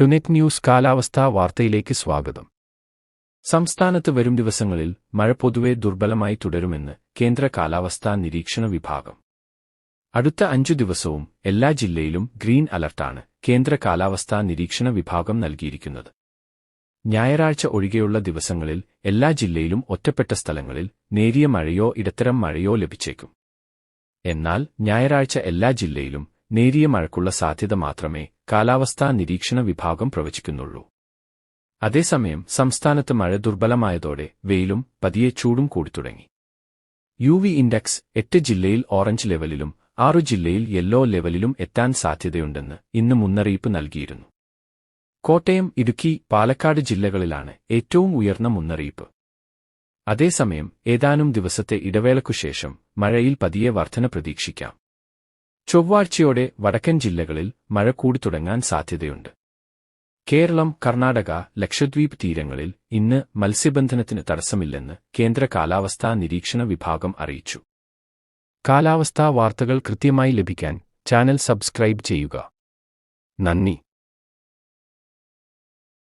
ടുനെറ്റ് news കാലാവസ്ഥാ വാർത്തയിലേക്ക് സ്വാഗതം. സംസ്ഥാനത്ത് വരും ദിവസങ്ങളിൽ മഴ പൊതുവെ ദുർബലമായി തുടരുമെന്ന് കേന്ദ്ര കാലാവസ്ഥാ നിരീക്ഷണ വിഭാഗം. അടുത്ത അഞ്ചു ദിവസവും എല്ലാ ജില്ലയിലും ഗ്രീൻ അലർട്ടാണ് കേന്ദ്ര കാലാവസ്ഥാ നിരീക്ഷണ വിഭാഗം നൽകിയിരിക്കുന്നത്. ഞായറാഴ്ച ഒഴികെയുള്ള ദിവസങ്ങളിൽ എല്ലാ ജില്ലയിലും ഒറ്റപ്പെട്ട സ്ഥലങ്ങളിൽ നേരിയ മഴയോ ഇടത്തരം മഴയോ ലഭിച്ചേക്കും. എന്നാൽ ഞായറാഴ്ച എല്ലാ ജില്ലയിലും നേരിയ മഴയ്ക്കുള്ള സാധ്യത മാത്രമേ കാലാവസ്ഥാ നിരീക്ഷണ വിഭാഗം പ്രവചിക്കുന്നുള്ളൂ. അതേസമയം സംസ്ഥാനത്ത് മഴ ദുർബലമായതോടെ വെയിലും പതിയെ ചൂടും കൂടിത്തുടങ്ങി. യു വി ഇൻഡെക്സ് എട്ട് ജില്ലയിൽ ഓറഞ്ച് ലെവലിലും ആറു ജില്ലയിൽ യെല്ലോ ലെവലിലും എത്താൻ സാധ്യതയുണ്ടെന്ന് ഇന്ന് മുന്നറിയിപ്പ് നൽകിയിരുന്നു. കോട്ടയം ഇടുക്കി പാലക്കാട് ജില്ലകളിലാണ് ഏറ്റവും ഉയർന്ന മുന്നറിയിപ്പ്. അതേസമയം ഏതാനും ദിവസത്തെ ഇടവേളയ്ക്കുശേഷം മഴയിൽ പതിയെ വർധന പ്രതീക്ഷിക്കാം. ചൊവ്വാഴ്ചയോടെ വടക്കൻ ജില്ലകളിൽ മഴ കൂടി തുടങ്ങാൻ സാധ്യതയുണ്ട്. കേരളം കർണാടക ലക്ഷദ്വീപ് തീരങ്ങളിൽ ഇന്ന് മത്സ്യബന്ധനത്തിന് തടസ്സമില്ലെന്ന് കേന്ദ്ര കാലാവസ്ഥാ നിരീക്ഷണ വിഭാഗം അറിയിച്ചു. കാലാവസ്ഥാ വാർത്തകൾ കൃത്യമായി ലഭിക്കാൻ ചാനൽ സബ്സ്ക്രൈബ് ചെയ്യുക. നന്ദി.